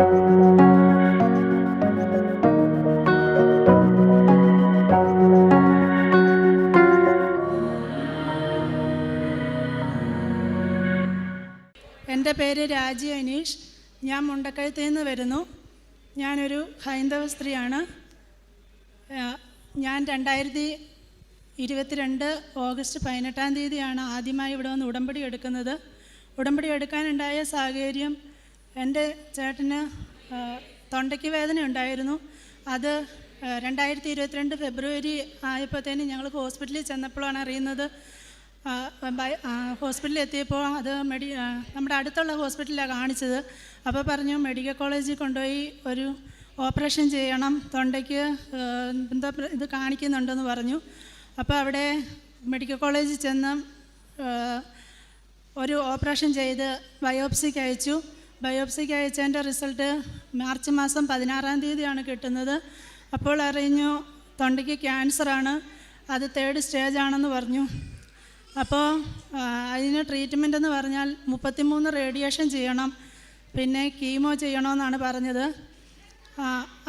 എന്റെ പേര് രാജി അനീഷ്. ഞാൻ മുണ്ടക്കഴുത്തിൽ നിന്ന് വരുന്നു. ഞാനൊരു ഹൈന്ദവ സ്ത്രീയാണ്. ഞാൻ രണ്ടായിരത്തി ഇരുപത്തിരണ്ട് ഓഗസ്റ്റ് പതിനെട്ടാം തീയതിയാണ് ആദ്യമായി ഇവിടെ വന്ന് ഉടമ്പടി എടുക്കുന്നത്. ഉടമ്പടി എടുക്കാനുണ്ടായ സാഹചര്യം എന്റെ ചേട്ടന് തൊണ്ടയ്ക്ക് വേദന ഉണ്ടായിരുന്നു. അത് രണ്ടായിരത്തി ഇരുപത്തിരണ്ട് ഫെബ്രുവരി ആയപ്പോഴത്തേനും ഞങ്ങൾ ഹോസ്പിറ്റലിൽ ചെന്നപ്പോഴാണ് അറിയുന്നത്. ഹോസ്പിറ്റലിൽ എത്തിയപ്പോൾ അത് മെഡി നമ്മുടെ അടുത്തുള്ള ഹോസ്പിറ്റലിലാണ് കാണിച്ചത്. അപ്പോൾ പറഞ്ഞു മെഡിക്കൽ കോളേജിൽ കൊണ്ടുപോയി ഒരു ഓപ്പറേഷൻ ചെയ്യണം. തൊണ്ടയ്ക്ക് എന്താ ഇത് കാണിക്കുന്നുണ്ടെന്ന് പറഞ്ഞു. അപ്പോൾ അവിടെ മെഡിക്കൽ കോളേജിൽ ചെന്ന് ഒരു ഓപ്പറേഷൻ ചെയ്ത് ബയോപ്സിക്ക് അയച്ചു. ബയോപ്സിക്ക് അയച്ചതിന്റെ റിസൾട്ട് മാർച്ച് മാസം പതിനാറാം തീയതിയാണ് കിട്ടുന്നത്. അപ്പോൾ അറിഞ്ഞു തൊണ്ടയ്ക്ക് ക്യാൻസറാണ് അത് തേർഡ് സ്റ്റേജ് ആണെന്ന് പറഞ്ഞു. അപ്പോൾ അതിന് ട്രീറ്റ്മെന്റ് എന്ന് പറഞ്ഞാൽ മുപ്പത്തിമൂന്ന് റേഡിയേഷൻ ചെയ്യണം പിന്നെ കീമോ ചെയ്യണമെന്നാണ് പറഞ്ഞത്.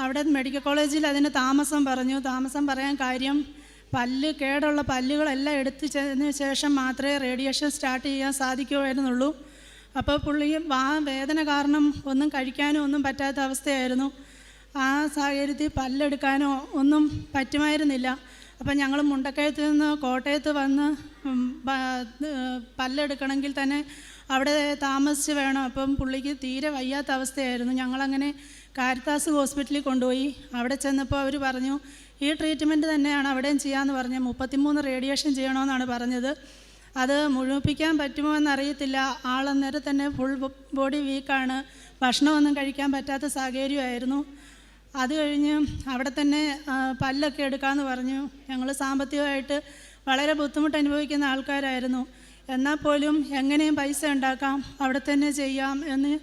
അവിടെ മെഡിക്കൽ കോളേജിൽ അതിന് താമസം പറഞ്ഞു. താമസം പറയാൻ കാര്യം പല്ല് കേടുള്ള പല്ലുകളെല്ലാം എടുത്തു ചെന്നതിന് ശേഷം മാത്രമേ റേഡിയേഷൻ സ്റ്റാർട്ട് ചെയ്യാൻ സാധിക്കുമായിരുന്നുള്ളൂ അപ്പോൾ പുള്ളിയും ആ വേദന കാരണം ഒന്നും കഴിക്കാനോ ഒന്നും പറ്റാത്ത അവസ്ഥയായിരുന്നു. ആ സാഹചര്യത്തിൽ പല്ലെടുക്കാനോ ഒന്നും പറ്റുമായിരുന്നില്ല. അപ്പം ഞങ്ങൾ മുണ്ടക്കയത്ത് നിന്ന് കോട്ടയത്ത് വന്ന് പല്ലെടുക്കണമെങ്കിൽ തന്നെ അവിടെ താമസിച്ച് വേണം. അപ്പം പുള്ളിക്ക് തീരെ വയ്യാത്ത അവസ്ഥയായിരുന്നു. ഞങ്ങളങ്ങനെ കാരിത്താസ് ഹോസ്പിറ്റലിൽ കൊണ്ടുപോയി. അവിടെ ചെന്നപ്പോൾ അവർ പറഞ്ഞു ഈ ട്രീറ്റ്മെന്റ് തന്നെയാണ് അവിടെയും ചെയ്യാമെന്ന് പറഞ്ഞു മുപ്പത്തിമൂന്ന് റേഡിയേഷൻ ചെയ്യണമെന്നാണ് പറഞ്ഞത്. അത് മുഴുമിപ്പിക്കാൻ പറ്റുമോ എന്നറിയത്തില്ല ആളന്നേരം തന്നെ ഫുൾ ബോഡി വീക്കാണ് ഭക്ഷണമൊന്നും കഴിക്കാൻ പറ്റാത്ത സാഹചര്യമായിരുന്നു. അത് കഴിഞ്ഞ് അവിടെ തന്നെ പല്ലൊക്കെ എടുക്കാമെന്ന് പറഞ്ഞു. ഞങ്ങൾ സാമ്പത്തികമായിട്ട് വളരെ ബുദ്ധിമുട്ട് അനുഭവിക്കുന്ന ആൾക്കാരായിരുന്നു. എന്നാൽ പോലും എങ്ങനെയും പൈസ ഉണ്ടാക്കാം അവിടെ തന്നെ ചെയ്യാം എന്ന്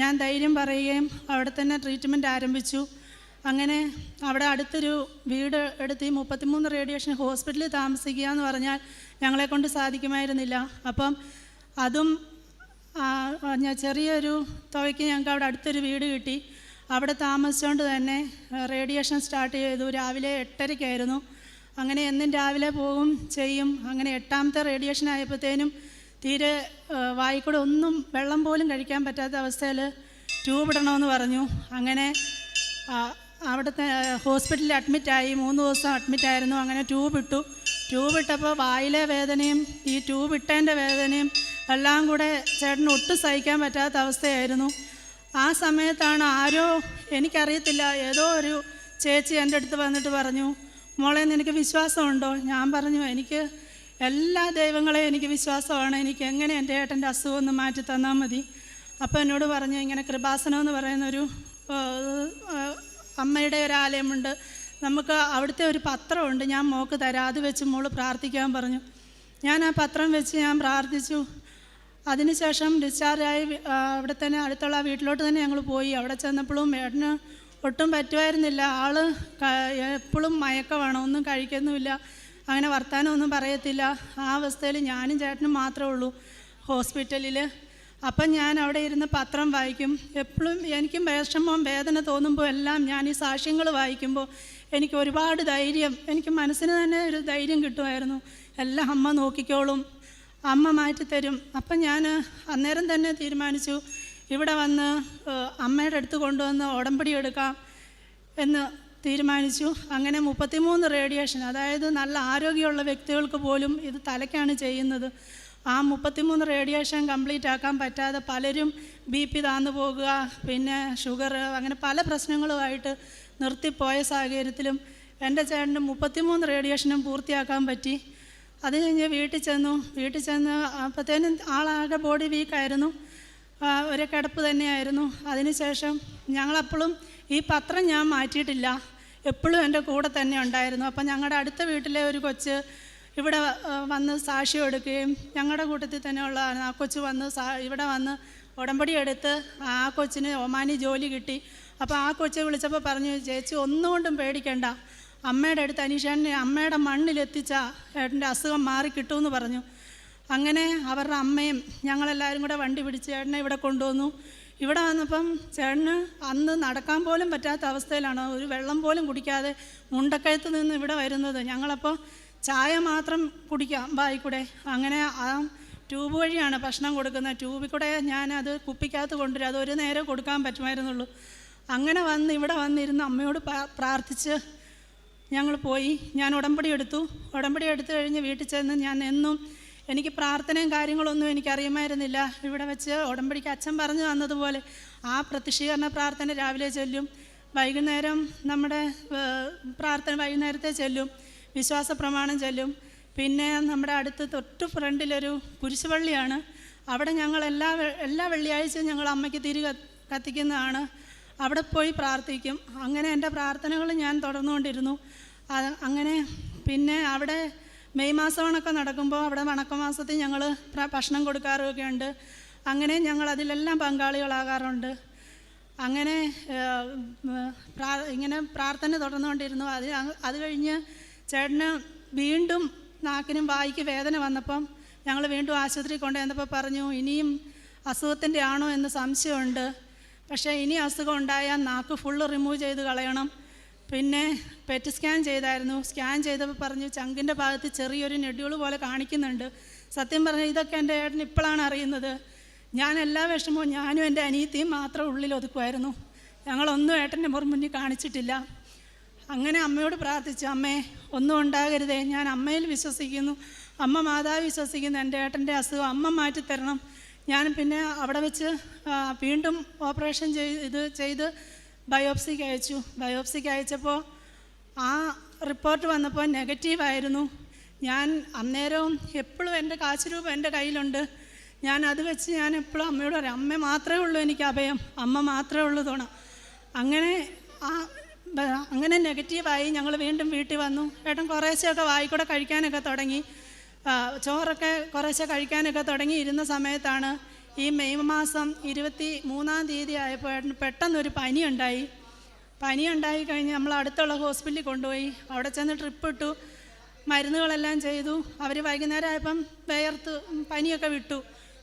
ഞാൻ ധൈര്യം പറയുകയും അവിടെ തന്നെ ട്രീറ്റ്മെന്റ് ആരംഭിച്ചു. അങ്ങനെ അവിടെ അടുത്തൊരു വീട് എടുത്ത് ഈ മുപ്പത്തിമൂന്ന് റേഡിയേഷൻ ഹോസ്പിറ്റലിൽ താമസിക്കുക എന്ന് പറഞ്ഞാൽ ഞങ്ങളെ കൊണ്ട് സാധിക്കുമായിരുന്നില്ല. അപ്പം അതും ഞാൻ ചെറിയൊരു തുകയ്ക്ക് ഞങ്ങൾക്ക് അവിടെ അടുത്തൊരു വീട് കിട്ടി. അവിടെ താമസിച്ചുകൊണ്ട് തന്നെ റേഡിയേഷൻ സ്റ്റാർട്ട് ചെയ്തു. രാവിലെ എട്ടരയ്ക്കായിരുന്നു. അങ്ങനെ എന്നും രാവിലെ പോകും ചെയ്യും. അങ്ങനെ എട്ടാമത്തെ റേഡിയേഷൻ ആയപ്പോഴത്തേനും തീരെ വായിക്കൂടെ ഒന്നും വെള്ളം പോലും കഴിക്കാൻ പറ്റാത്ത അവസ്ഥയിൽ ട്യൂബ് ഇടണമെന്ന് പറഞ്ഞു. അങ്ങനെ അവിടുത്തെ ഹോസ്പിറ്റലിൽ അഡ്മിറ്റായി മൂന്ന് ദിവസം അഡ്മിറ്റായിരുന്നു അങ്ങനെ ട്യൂബ് ഇട്ടു. ട്യൂബ് ഇട്ടപ്പോൾ വായിലെ വേദനയും ഈ ട്യൂബ് ഇട്ടതിന്റെ വേദനയും എല്ലാം കൂടെ ചേട്ടന് ഒട്ടും സഹിക്കാൻ പറ്റാത്ത അവസ്ഥയായിരുന്നു. ആ സമയത്താണ് ആരോ എനിക്കറിയത്തില്ല ഏതോ ഒരു ചേച്ചി എന്റെ അടുത്ത് വന്നിട്ട് പറഞ്ഞു മോളെ നിനക്ക് വിശ്വാസമുണ്ടോ? ഞാൻ പറഞ്ഞു എനിക്ക് എല്ലാ ദൈവങ്ങളെയും എനിക്ക് വിശ്വാസമാണ്. എനിക്ക് എങ്ങനെ എന്റെ ഏട്ടന്റെ അസുഖം ഒന്ന് മാറ്റി തന്നാൽ മതി? അപ്പോൾ എന്നോട് പറഞ്ഞു ഇങ്ങനെ കൃപാസനം എന്ന് പറയുന്നൊരു അമ്മയുടെ ഒരു ആലയമുണ്ട്. നമുക്ക് അവിടുത്തെ ഒരു പത്രമുണ്ട്. ഞാൻ മോക്ക് തരാം. അത് വെച്ച് മോൾ പ്രാർത്ഥിക്കാൻ പറഞ്ഞു. ഞാൻ ആ പത്രം വെച്ച് ഞാൻ പ്രാർത്ഥിച്ചു. അതിനുശേഷം ഡിസ്ചാർജായി അവിടെ തന്നെ അടുത്തുള്ള വീട്ടിലോട്ട് തന്നെ ഞങ്ങൾ പോയി. അവിടെ ചെന്നപ്പോഴും ഏട്ടന് ഒട്ടും പറ്റുമായിരുന്നില്ല. ആൾ എപ്പോഴും മയക്കമാണ് ഒന്നും കഴിക്കുന്നുമില്ല. അങ്ങനെ വർത്തമാനമൊന്നും പറയത്തില്ല. ആ അവസ്ഥയിൽ ഞാനും ചേട്ടനും മാത്രമേ ഉള്ളൂ ഹോസ്പിറ്റലിൽ അപ്പം ഞാൻ അവിടെ ഇരുന്ന് പത്രം വായിക്കും. എപ്പോഴും എനിക്കും വിഷമം വേദന തോന്നുമ്പോൾ എല്ലാം ഞാൻ ഈ സാക്ഷ്യങ്ങൾ വായിക്കുമ്പോൾ എനിക്ക് ഒരുപാട് ധൈര്യം എനിക്ക് മനസ്സിന് തന്നെ ഒരു ധൈര്യം കിട്ടുമായിരുന്നു. എല്ലാം അമ്മ നോക്കിക്കോളും അമ്മ മാറ്റിത്തരും. അപ്പം ഞാൻ അന്നേരം തന്നെ തീരുമാനിച്ചു ഇവിടെ വന്ന് അമ്മയുടെ അടുത്ത് കൊണ്ടുവന്ന് ഉടമ്പടി എടുക്കാം എന്ന് തീരുമാനിച്ചു. അങ്ങനെ മുപ്പത്തിമൂന്ന് റേഡിയേഷൻ അതായത് നല്ല ആരോഗ്യമുള്ള വ്യക്തികൾക്ക് പോലും ഇത് തലയ്ക്കാണ് ചെയ്യുന്നത്. ആ മുപ്പത്തിമൂന്ന് റേഡിയേഷൻ കംപ്ലീറ്റ് ആക്കാൻ പറ്റാതെ പലരും ബി പി താന്നു പോകുക പിന്നെ ഷുഗർ അങ്ങനെ പല പ്രശ്നങ്ങളുമായിട്ട് നിർത്തിപ്പോയ സാഹചര്യത്തിലും എന്റെ ചേട്ടന് മുപ്പത്തിമൂന്ന് റേഡിയേഷനും പൂർത്തിയാക്കാൻ പറ്റി. അത് കഴിഞ്ഞ് വീട്ടിൽ ചെന്നു. വീട്ടിൽ ചെന്ന് അപ്പോഴത്തേനും ആളാകെ ബോഡി വീക്കായിരുന്നു ഒരു കിടപ്പ് തന്നെയായിരുന്നു. അതിനുശേഷം ഞങ്ങളപ്പോഴും ഈ പത്രം ഞാൻ മാറ്റിയിട്ടില്ല. എപ്പോഴും എന്റെ കൂടെ തന്നെ ഉണ്ടായിരുന്നു. അപ്പം ഞങ്ങളുടെ അടുത്ത വീട്ടിലെ ഒരു കൊച്ച് ഇവിടെ വന്ന് സാക്ഷ്യം എടുക്കുകയും ഞങ്ങളുടെ കൂട്ടത്തിൽ തന്നെ ഉള്ള ആ കൊച്ചു വന്ന് ഇവിടെ വന്ന് ഉടമ്പടി എടുത്ത് ആ കൊച്ചിന് ഒമാനി ജോലി കിട്ടി. അപ്പോൾ ആ കൊച്ചെ വിളിച്ചപ്പോൾ പറഞ്ഞു ചേച്ചി ഒന്നുകൊണ്ടും പേടിക്കേണ്ട. അമ്മയുടെ അടുത്ത് അനീഷാനെ അമ്മയുടെ മണ്ണിലെത്തിച്ച ഏട്ടന്റെ അസുഖം മാറി കിട്ടുമെന്ന് പറഞ്ഞു. അങ്ങനെ അവരുടെ അമ്മയും ഞങ്ങളെല്ലാവരും കൂടെ വണ്ടി പിടിച്ച് ചേട്ടനെ ഇവിടെ കൊണ്ടുവന്നു. ഇവിടെ വന്നപ്പം ചേട്ടന് അന്ന് നടക്കാൻ പോലും പറ്റാത്ത അവസ്ഥയിലാണ്. ഒരു വെള്ളം പോലും കുടിക്കാതെ മുണ്ടക്കയത്ത് നിന്ന് ഇവിടെ വരുന്നത്. ഞങ്ങളപ്പോൾ ചായ മാത്രം കുടിക്കാം ബായി കൂടെ. അങ്ങനെ ആ ട്യൂബ് വഴിയാണ് ഭക്ഷണം കൊടുക്കുന്നത്. ട്യൂബിൽ കൂടെ ഞാനത് കുപ്പിക്കകത്ത് കൊണ്ടുവരും. അത് ഒരു നേരം കൊടുക്കാൻ പറ്റുമായിരുന്നുള്ളൂ. അങ്ങനെ വന്ന് ഇവിടെ വന്നിരുന്ന് അമ്മയോട് പ്രാ- പ്രാർത്ഥിച്ച് ഞങ്ങൾ പോയി. ഞാൻ ഉടമ്പടി എടുത്തു. ഉടമ്പടി എടുത്തു കഴിഞ്ഞ് വീട്ടിൽ ചെന്ന് ഞാൻ എന്നും എനിക്ക് പ്രാർത്ഥനയും കാര്യങ്ങളൊന്നും എനിക്കറിയുമായിരുന്നില്ല. ഇവിടെ വെച്ച് ഉടമ്പടിക്ക് അച്ഛൻ പറഞ്ഞു തന്നതുപോലെ ആ പ്രതിഷീകരണ പ്രാർത്ഥന രാവിലെ ചൊല്ലും. വൈകുന്നേരം നമ്മുടെ പ്രാർത്ഥന വൈകുന്നേരത്തെ ചൊല്ലും. വിശ്വാസ പ്രമാണം ചൊല്ലും. പിന്നെ നമ്മുടെ അടുത്ത് തൊട്ട് ഫ്രണ്ടിലൊരു കുരിശുപള്ളിയാണ്. അവിടെ ഞങ്ങൾ എല്ലാ എല്ലാ വെള്ളിയാഴ്ചയും ഞങ്ങൾ അമ്മയ്ക്ക് തിരി കത്തിക്കുന്നതാണ്. അവിടെ പോയി പ്രാർത്ഥിക്കും. അങ്ങനെ എന്റെ പ്രാർത്ഥനകൾ ഞാൻ തുടർന്നുകൊണ്ടിരുന്നു. അങ്ങനെ പിന്നെ അവിടെ മെയ് മാസമാണൊക്കെ നടക്കുമ്പോൾ അവിടെ വണക്കമാസത്തിൽ ഞങ്ങൾ ഭക്ഷണം കൊടുക്കാറൊക്കെ ഉണ്ട്. അങ്ങനെ ഞങ്ങൾ അതിലെല്ലാം പങ്കാളികളാകാറുണ്ട്. അങ്ങനെ ഇങ്ങനെ പ്രാർത്ഥന തുടർന്നുകൊണ്ടിരുന്നു. അത് അത് കഴിഞ്ഞ് ചേട്ടന് വീണ്ടും നാക്കിനും വായിക്ക് വേദന വന്നപ്പം ഞങ്ങൾ വീണ്ടും ആശുപത്രി കൊണ്ടുവന്നപ്പോൾ പറഞ്ഞു ഇനിയും അസുഖത്തിന്റെ ആണോ എന്ന് സംശയമുണ്ട്. പക്ഷേ ഇനി അസുഖം ഉണ്ടായാൽ നാക്ക് ഫുള്ള് റിമൂവ് ചെയ്ത് കളയണം. പിന്നെ പെറ്റ് സ്കാൻ ചെയ്തായിരുന്നു. സ്കാൻ ചെയ്തപ്പോൾ പറഞ്ഞു ചങ്കിന്റെ ഭാഗത്ത് ചെറിയൊരു നെഡ്യൂൾ പോലെ കാണിക്കുന്നുണ്ട്. സത്യം പറഞ്ഞാൽ ഇതൊക്കെ എന്റെ ഏട്ടൻ ഇപ്പോഴാണ് അറിയുന്നത്. ഞാൻ എല്ലാ വിഷമവും ഞാനും എന്റെ അനിയത്തിയും മാത്രം ഉള്ളിൽ ഒതുക്കുമായിരുന്നു. ഞങ്ങളൊന്നും ഏട്ടന്റെ മുന്നിൽ കാണിച്ചിട്ടില്ല. അങ്ങനെ അമ്മയോട് പ്രാർത്ഥിച്ചു അമ്മേ ഒന്നും ഉണ്ടാകരുതേ. ഞാൻ അമ്മയിൽ വിശ്വസിക്കുന്നു. അമ്മ മാതാവ് വിശ്വസിക്കുന്നു. എന്റെ ഏട്ടന്റെ അസുഖം അമ്മ മാറ്റിത്തരണം. ഞാൻ പിന്നെ അവിടെ വെച്ച് വീണ്ടും ഓപ്പറേഷൻ ചെയ്ത് ഇത് ചെയ്ത് ബയോപ്സിക്ക് അയച്ചു. ബയോപ്സിക്ക് അയച്ചപ്പോൾ ആ റിപ്പോർട്ട് വന്നപ്പോൾ നെഗറ്റീവായിരുന്നു ഞാൻ അന്നേരവും എപ്പോഴും എന്റെ കാശ് രൂപ എന്റെ കയ്യിലുണ്ട്. ഞാൻ അത് വെച്ച് ഞാൻ എപ്പോഴും അമ്മയോട് പറയാം അമ്മ മാത്രമേ ഉള്ളൂ എനിക്ക് അഭയം. അമ്മ മാത്രമേ ഉള്ളൂ തോണം. അങ്ങനെ ആ അങ്ങനെ നെഗറ്റീവായി ഞങ്ങൾ വീണ്ടും വീട്ടിൽ വന്നു. ഏട്ടൻ കുറേശ്ശെയൊക്കെ വായിക്കൂടെ കഴിക്കാനൊക്കെ തുടങ്ങി. ചോറൊക്കെ കുറേശ്ശെ കഴിക്കാനൊക്കെ തുടങ്ങി ഇരുന്ന സമയത്താണ് ഈ മെയ് മാസം ഇരുപത്തി മൂന്നാം തീയതി ആയപ്പോൾ ഏട്ടന് പെട്ടെന്നൊരു പനി ഉണ്ടായി പനി ഉണ്ടായി കഴിഞ്ഞ് നമ്മൾ അടുത്തുള്ള ഹോസ്പിറ്റലിൽ കൊണ്ടുപോയി. അവിടെ ചെന്ന് ട്രിപ്പ് ഇട്ടു മരുന്നുകളെല്ലാം ചെയ്തു. അവർ വൈകുന്നേരം ആയപ്പം വേർത്ത് പനിയൊക്കെ വിട്ടു.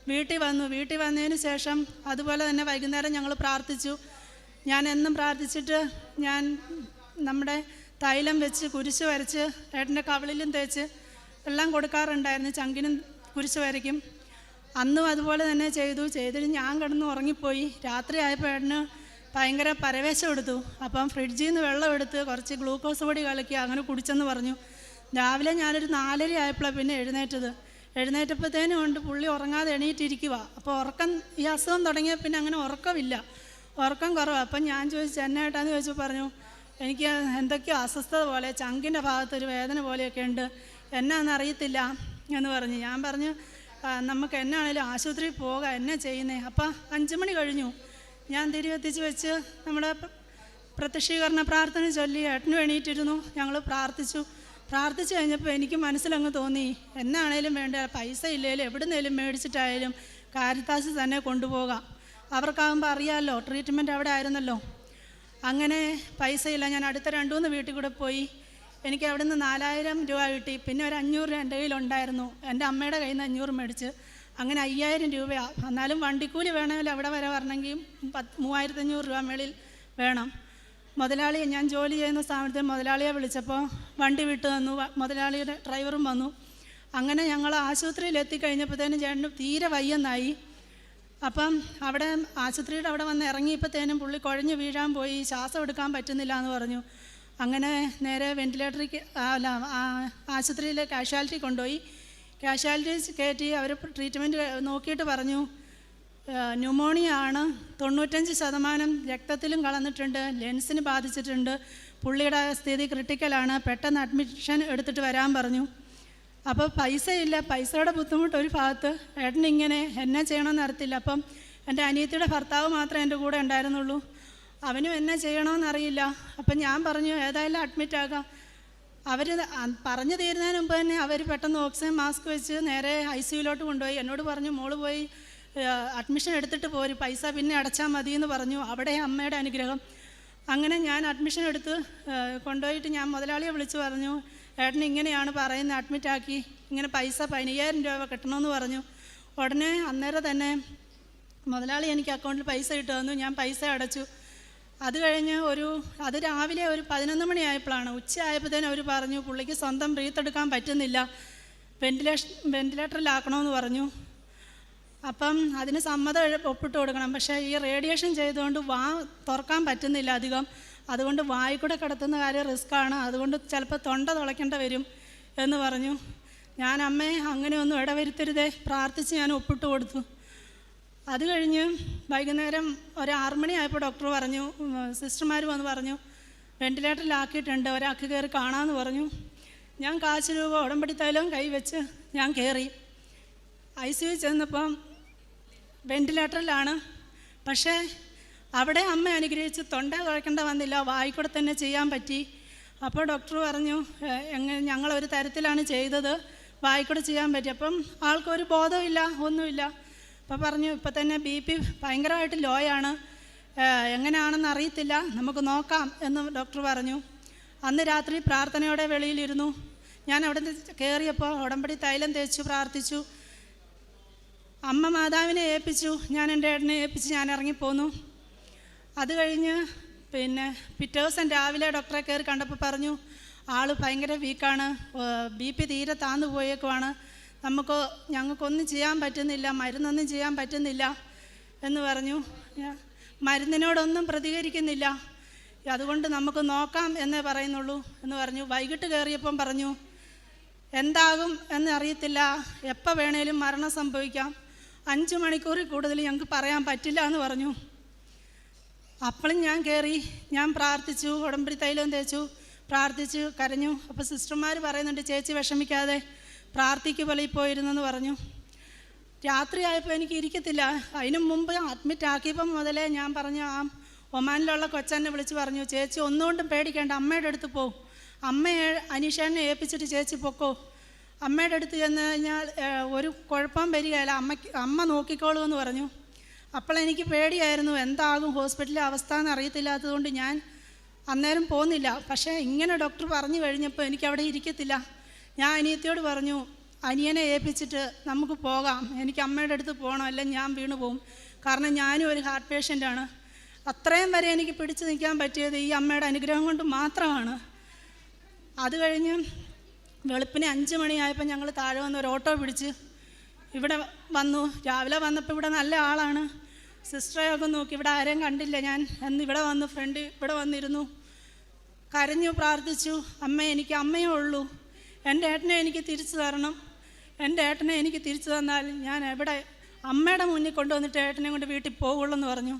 വീട്ടിൽ വന്നു. വീട്ടിൽ വന്നതിന് ശേഷം അതുപോലെ തന്നെ വൈകുന്നേരം ഞങ്ങൾ പ്രാർത്ഥിച്ചു. ഞാൻ എന്നും പ്രാർത്ഥിച്ചിട്ട് ഞാൻ നമ്മുടെ തൈലം വെച്ച് കുരിശ് വരച്ച് ഏട്ടന്റെ കവളിലും തേച്ച് എല്ലാം കൊടുക്കാറുണ്ടായിരുന്നു ചങ്കിനും കുരിശ് വരയ്ക്കും. അന്നും അതുപോലെ തന്നെ ചെയ്തു. ചെയ്തിട്ട് ഞാൻ കിടന്ന് ഉറങ്ങിപ്പോയി. രാത്രി ആയപ്പോൾ ഏട്ടന് ഭയങ്കര പരവേശം എടുത്തു. അപ്പം ഫ്രിഡ്ജിൽ നിന്ന് വെള്ളം എടുത്ത് കുറച്ച് ഗ്ലൂക്കോസ് പൊടി കലക്കി അങ്ങനെ കുടിച്ചെന്ന് പറഞ്ഞു. രാവിലെ ഞാനൊരു നാലര ആയപ്പോഴാണ് പിന്നെ എഴുന്നേറ്റത്. എഴുന്നേറ്റപ്പോഴത്തേനും കൊണ്ട് പുള്ളി ഉറങ്ങാതെ എണീറ്റിരിക്കുക അപ്പോൾ ഉറക്കം ഈ അസുഖം തുടങ്ങിയാൽ പിന്നെ അങ്ങനെ ഉറക്കമില്ല. ഉറക്കം കുറവാണ് അപ്പം ഞാൻ ചോദിച്ചു എന്നായിട്ടാന്ന് ചോദിച്ചു പറഞ്ഞു എനിക്ക് എന്തൊക്കെയോ അസ്വസ്ഥത പോലെ ചങ്കിന്റെ ഭാഗത്തൊരു വേദന പോലെയൊക്കെ ഉണ്ട്. എന്നാന്ന് അറിയത്തില്ല. എന്ന് പറഞ്ഞു. ഞാൻ പറഞ്ഞു നമുക്ക് എന്നാണേലും ആശുപത്രിയിൽ പോകാം. എന്നാ ചെയ്യുന്നേ? അപ്പം അഞ്ച് മണി കഴിഞ്ഞു. ഞാൻ തിരികെത്തിച്ച് വെച്ച് നമ്മുടെ പ്ര- പ്രത്യക്ഷീകരണ പ്രാർത്ഥന ചൊല്ലി ഏട്ടന് എണീറ്റിരുന്നു. ഞങ്ങൾ പ്രാർത്ഥിച്ചു. പ്രാർത്ഥിച്ചു കഴിഞ്ഞപ്പോൾ എനിക്ക് മനസ്സിലങ്ങ് തോന്നി എന്നാണേലും വേണ്ട പൈസ ഇല്ലേലും എവിടുന്നേലും മേടിച്ചിട്ടായാലും കാരിത്താസ് തന്നെ കൊണ്ടുപോകാം. അവർക്കാകുമ്പോൾ അറിയാമല്ലോ ട്രീറ്റ്മെന്റ് അവിടെ ആയിരുന്നല്ലോ. അങ്ങനെ പൈസയില്ല ഞാൻ അടുത്ത രണ്ടു മൂന്ന് വീട്ടിൽ കൂടെ പോയി. എനിക്ക് അവിടെ നിന്ന് നാലായിരം രൂപ കിട്ടി. പിന്നെ ഒരു അഞ്ഞൂറ് രൂപ എന്റെ കയ്യിലുണ്ടായിരുന്നു എന്റെ അമ്മയുടെ കയ്യിൽ നിന്ന് അഞ്ഞൂറ് മേടിച്ച്. അങ്ങനെ അയ്യായിരം രൂപയാണ് എന്നാലും വണ്ടിക്കൂലി വേണമെങ്കിൽ അവിടെ വരെ വരണമെങ്കിൽ പത്ത് മൂവായിരത്തഞ്ഞൂറ് രൂപ മേളിൽ വേണം. മുതലാളിയെ ഞാൻ ജോലി ചെയ്യുന്ന സ്ഥാപനത്തിൽ മുതലാളിയെ വിളിച്ചപ്പോൾ വണ്ടി വിട്ടു തന്നു. മുതലാളിയുടെ ഡ്രൈവറും വന്നു. അങ്ങനെ ഞങ്ങൾ ആശുപത്രിയിൽ എത്തിക്കഴിഞ്ഞപ്പോഴത്തേനും ചേട്ടന് തീരെ വയ്യെന്നായി. അപ്പം അവിടെ ആശുപത്രിയുടെ അവിടെ വന്ന് ഇറങ്ങിയപ്പോഴത്തേനും പുള്ളി കുഴഞ്ഞു വീഴാൻ പോയി ശ്വാസം എടുക്കാൻ പറ്റുന്നില്ല എന്ന് പറഞ്ഞു. അങ്ങനെ നേരെ വെന്റിലേറ്ററിക്ക് അല്ല ആ, ആശുപത്രിയിലെ കാഷ്വാലിറ്റി കൊണ്ടുപോയി. കാഷ്വാലിറ്റി കയറ്റി അവർ ട്രീറ്റ്മെന്റ് നോക്കിയിട്ട് പറഞ്ഞു ന്യൂമോണിയ ആണ്. തൊണ്ണൂറ്റഞ്ച് ശതമാനം രക്തത്തിലും കളന്നിട്ടുണ്ട് ലെൻസിന് ബാധിച്ചിട്ടുണ്ട്. പുള്ളിയുടെ സ്ഥിതി ക്രിട്ടിക്കലാണ്. പെട്ടെന്ന് അഡ്മിഷൻ എടുത്തിട്ട് വരാൻ പറഞ്ഞു. അപ്പോൾ പൈസ ഇല്ല പൈസയുടെ ബുദ്ധിമുട്ട് ഒരു ഭാഗത്ത്. ഏട്ടൻ ഇങ്ങനെ എന്നെ ചെയ്യണമെന്ന് അറിയത്തില്ല. അപ്പം എന്റെ അനിയത്തിയുടെ ഭർത്താവ് മാത്രമേ എന്റെ കൂടെ ഉണ്ടായിരുന്നുള്ളൂ. അവനും എന്നെ ചെയ്യണമെന്ന് അറിയില്ല. അപ്പം ഞാൻ പറഞ്ഞു ഏതായാലും അഡ്മിറ്റ് ആകാം. അവർ പറഞ്ഞു തീരുന്നതിന് മുമ്പ് തന്നെ അവർ പെട്ടെന്ന് ഓക്സിജൻ മാസ്ക് വെച്ച് നേരെ ഐ സിയുലോട്ട് കൊണ്ടുപോയി. എന്നോട് പറഞ്ഞു മോൾ പോയി അഡ്മിഷൻ എടുത്തിട്ട് പോരും. പൈസ പിന്നെ അടച്ചാൽ മതി എന്ന് പറഞ്ഞു. അവിടെ അമ്മയുടെ അനുഗ്രഹം. അങ്ങനെ ഞാൻ അഡ്മിഷൻ എടുത്ത് കൊണ്ടുപോയിട്ട് ഞാൻ മുതലാളിയെ വിളിച്ച് പറഞ്ഞു. ഏട്ടൻ ഇങ്ങനെയാണ് പറയുന്നത് അഡ്മിറ്റാക്കി ഇങ്ങനെ പൈസ പതിനയ്യായിരം രൂപ കിട്ടണമെന്ന് പറഞ്ഞു. ഉടനെ അന്നേരം തന്നെ മുതലാളി എനിക്ക് അക്കൗണ്ടിൽ പൈസ ഇട്ട് തന്നു. ഞാൻ പൈസ അടച്ചു. അത് കഴിഞ്ഞ് ഒരു അത് രാവിലെ ഒരു പതിനൊന്ന് മണിയായപ്പോഴാണ്. ഉച്ച ആയപ്പോഴത്തേനും അവർ പറഞ്ഞു പുള്ളിക്ക് സ്വന്തം ബ്രീത്ത് എടുക്കാൻ പറ്റുന്നില്ല. വെന്റിലേഷൻ വെന്റിലേറ്ററിലാക്കണമെന്ന് പറഞ്ഞു. അപ്പം അതിന് സമ്മതം ഒപ്പിട്ട് കൊടുക്കണം. പക്ഷേ ഈ റേഡിയേഷൻ ചെയ്തുകൊണ്ട് വാ തുറക്കാൻ പറ്റുന്നില്ല അധികം. അതുകൊണ്ട് വായി കൂടെ കിടത്തുന്ന കാര്യം റിസ്ക്കാണ് അതുകൊണ്ട് ചിലപ്പോൾ തൊണ്ട തുളയ്ക്കേണ്ട വരും എന്ന് പറഞ്ഞു. ഞാൻ അമ്മയെ അങ്ങനെയൊന്നും ഇടവരുത്തരുതേ. പ്രാർത്ഥിച്ച് ഞാൻ ഒപ്പിട്ട് കൊടുത്തു. അത് കഴിഞ്ഞ് വൈകുന്നേരം ഒരു ആറുമണിയായപ്പോൾ ഡോക്ടർ പറഞ്ഞു സിസ്റ്റർമാർ വന്ന് പറഞ്ഞു വെന്റിലേറ്ററിലാക്കിയിട്ടുണ്ട് ഒരാൾക്ക് കയറി കാണാമെന്ന് പറഞ്ഞു. ഞാൻ കാശ് രൂപ ഉടമ്പടി തൈലവും കൈവച്ച് ഞാൻ കയറി ഐ സി യു ചെന്നപ്പം വെന്റിലേറ്ററിലാണ് പക്ഷേ അവിടെ അമ്മ അനുഗ്രഹിച്ച് തൊണ്ട കുഴക്കേണ്ട വന്നില്ല വായിക്കൂടെ തന്നെ ചെയ്യാൻ പറ്റി. അപ്പോൾ ഡോക്ടർ പറഞ്ഞു "ഏഹ്, എങ്ങനെ ഞങ്ങളൊരു തരത്തിലാണ് ചെയ്തത് വായിക്കൂടെ ചെയ്യാൻ പറ്റി. അപ്പം ആൾക്കൊരു ബോധമില്ല ഒന്നുമില്ല. അപ്പോൾ പറഞ്ഞു ഇപ്പം തന്നെ ബി പി ഭയങ്കരമായിട്ട് ലോയാണ് എങ്ങനെയാണെന്ന് അറിയത്തില്ല നമുക്ക് നോക്കാം എന്ന് ഡോക്ടർ പറഞ്ഞു. അന്ന് രാത്രി പ്രാർത്ഥനയോടെ വെളിയിലിരുന്നു. ഞാൻ അവിടെ നിന്ന് കയറിയപ്പോൾ ഉടമ്പടി തൈലം തേച്ചു പ്രാർത്ഥിച്ചു. അമ്മ മാതാവിനെ ഏൽപ്പിച്ചു. ഞാൻ എന്റെ ഏട്ടനെ ഏൽപ്പിച്ച് ഞാൻ ഇറങ്ങിപ്പോന്നു. അത് കഴിഞ്ഞ് പിന്നെ പിറ്റേ ദിവസം രാവിലെ ഡോക്ടറെ കയറി കണ്ടപ്പോൾ പറഞ്ഞു ആൾ ഭയങ്കര വീക്കാണ് ബി പി തീരെ താന്നു പോയേക്കുവാണ്. നമുക്ക് ഞങ്ങൾക്കൊന്നും ചെയ്യാൻ പറ്റുന്നില്ല മരുന്നൊന്നും ചെയ്യാൻ പറ്റുന്നില്ല. എന്ന് പറഞ്ഞു. മരുന്നിനോടൊന്നും പ്രതികരിക്കുന്നില്ല. അതുകൊണ്ട് നമുക്ക് നോക്കാം എന്നേ പറയുന്നുള്ളൂ. എന്ന് പറഞ്ഞു. വൈകിട്ട് കയറിയപ്പം പറഞ്ഞു എന്താകും എന്ന് അറിയത്തില്ല. എപ്പോൾ വേണേലും മരണം സംഭവിക്കാം. അഞ്ച് മണിക്കൂറിൽ കൂടുതൽ ഞങ്ങൾക്ക് പറയാൻ പറ്റില്ല എന്ന് പറഞ്ഞു. അപ്പോഴും ഞാൻ കയറി ഞാൻ പ്രാർത്ഥിച്ചു ഉടമ്പടി തൈലം തേച്ചു പ്രാർത്ഥിച്ചു കരഞ്ഞു. അപ്പോൾ സിസ്റ്റർമാർ പറയുന്നുണ്ട് ചേച്ചി വിഷമിക്കാതെ പ്രാർത്ഥിക്ക് വെളിയിൽ പോയിരുന്നെന്ന് പറഞ്ഞു. രാത്രിയായപ്പോൾ എനിക്ക് ഇരിക്കത്തില്ല. അതിനു മുമ്പ് അഡ്മിറ്റ് ആക്കിയപ്പം മുതലേ ഞാൻ പറഞ്ഞു ആ ഒമാനിലുള്ള കൊച്ചനെ വിളിച്ച് പറഞ്ഞു. ചേച്ചി ഒന്നുകൊണ്ടും പേടിക്കേണ്ട അമ്മയുടെ അടുത്ത് പോവും അമ്മയെ അനീഷേനെ ഏൽപ്പിച്ചിട്ട് ചേച്ചി പൊക്കോ. അമ്മയുടെ അടുത്ത് ചെന്ന് കഴിഞ്ഞാൽ ഒരു കുഴപ്പം വരികയില്ല. അമ്മയ്ക്ക് അമ്മ നോക്കിക്കോളൂ എന്ന് പറഞ്ഞു. അപ്പോൾ എനിക്ക് പേടിയായിരുന്നു എന്താകും ഹോസ്പിറ്റലിലെ അവസ്ഥ എന്ന് അറിയത്തില്ലാത്തതുകൊണ്ട് ഞാൻ അന്നേരം പോകുന്നില്ല പക്ഷേ ഇങ്ങനെ ഡോക്ടർ പറഞ്ഞു കഴിഞ്ഞപ്പോൾ എനിക്ക് അവിടെ ഇരിക്കത്തില്ല. ഞാൻ അനിയത്തിയോട് പറഞ്ഞു അനിയനെ ഏൽപ്പിച്ചിട്ട് നമുക്ക് പോകാം. എനിക്ക് അമ്മയുടെ അടുത്ത് പോകണം അല്ല ഞാൻ വീണു പോകും കാരണം ഞാനും ഒരു ഹാർട്ട് പേഷ്യന്റാണ്. അത്രയും വരെ എനിക്ക് പിടിച്ചു നിൽക്കാൻ പറ്റിയത് ഈ അമ്മയുടെ അനുഗ്രഹം കൊണ്ട് മാത്രമാണ്. അത് കഴിഞ്ഞ് വെളുപ്പിന് അഞ്ച് മണിയായപ്പോൾ ഞങ്ങൾ താഴെ വന്ന് ഒരു ഓട്ടോ പിടിച്ച് ഇവിടെ വന്നു. രാവിലെ വന്നപ്പോൾ ഇവിടെ നല്ല ആളാണ്. സിസ്റ്ററെയൊക്കെ നോക്കി ഇവിടെ ആരെയും കണ്ടില്ല ഞാൻ. എന്ന് ഇവിടെ വന്ന് ഫ്രണ്ട് ഇവിടെ വന്നിരുന്നു. കരഞ്ഞു പ്രാർത്ഥിച്ചു. അമ്മ എനിക്ക് അമ്മയേ ഉള്ളൂ. എന്റെ ഏട്ടനെ എനിക്ക് തിരിച്ചു തരണം. എന്റെ ഏട്ടനെ എനിക്ക് തിരിച്ചു തന്നാൽ ഞാൻ എവിടെ അമ്മയുടെ മുന്നിൽ കൊണ്ടുവന്നിട്ട് ഏട്ടനെ കൊണ്ട് വീട്ടിൽ പോകുള്ളൂ എന്ന് പറഞ്ഞു.